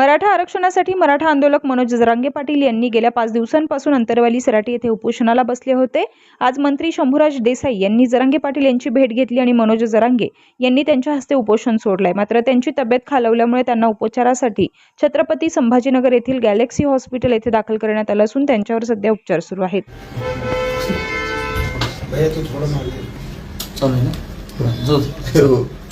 मराठा आरक्षणासाठी मराठा आंदोलक मनोज जरांगे पाटील यांनी गेल्या पाच दिवसांपासून अंतरवाली सराटी येथे उपोषणाला बसले होते आज मंत्री शंभूराज देसाई यांनी जरांगे पाटील यांची भेट घेतली आणि मनोज जरांगे यांनी त्यांच्या हस्ते उपोषण सोडलंय मात्र त्यांची तब्येत खालवल्यामुळे त्यांना उपचारासाठी छत्रपती संभाजीनगर येथील गॅलेक्सी हॉस्पिटल येथे दाखल करण्यात आलं असून त्यांच्यावर सध्या उपचार सुरू आहेत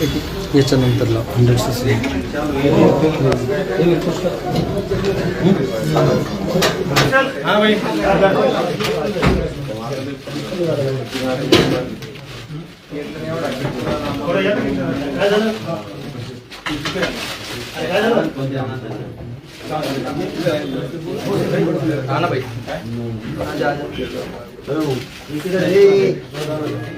याच्यानंतरला हंड्रेड सी सी ना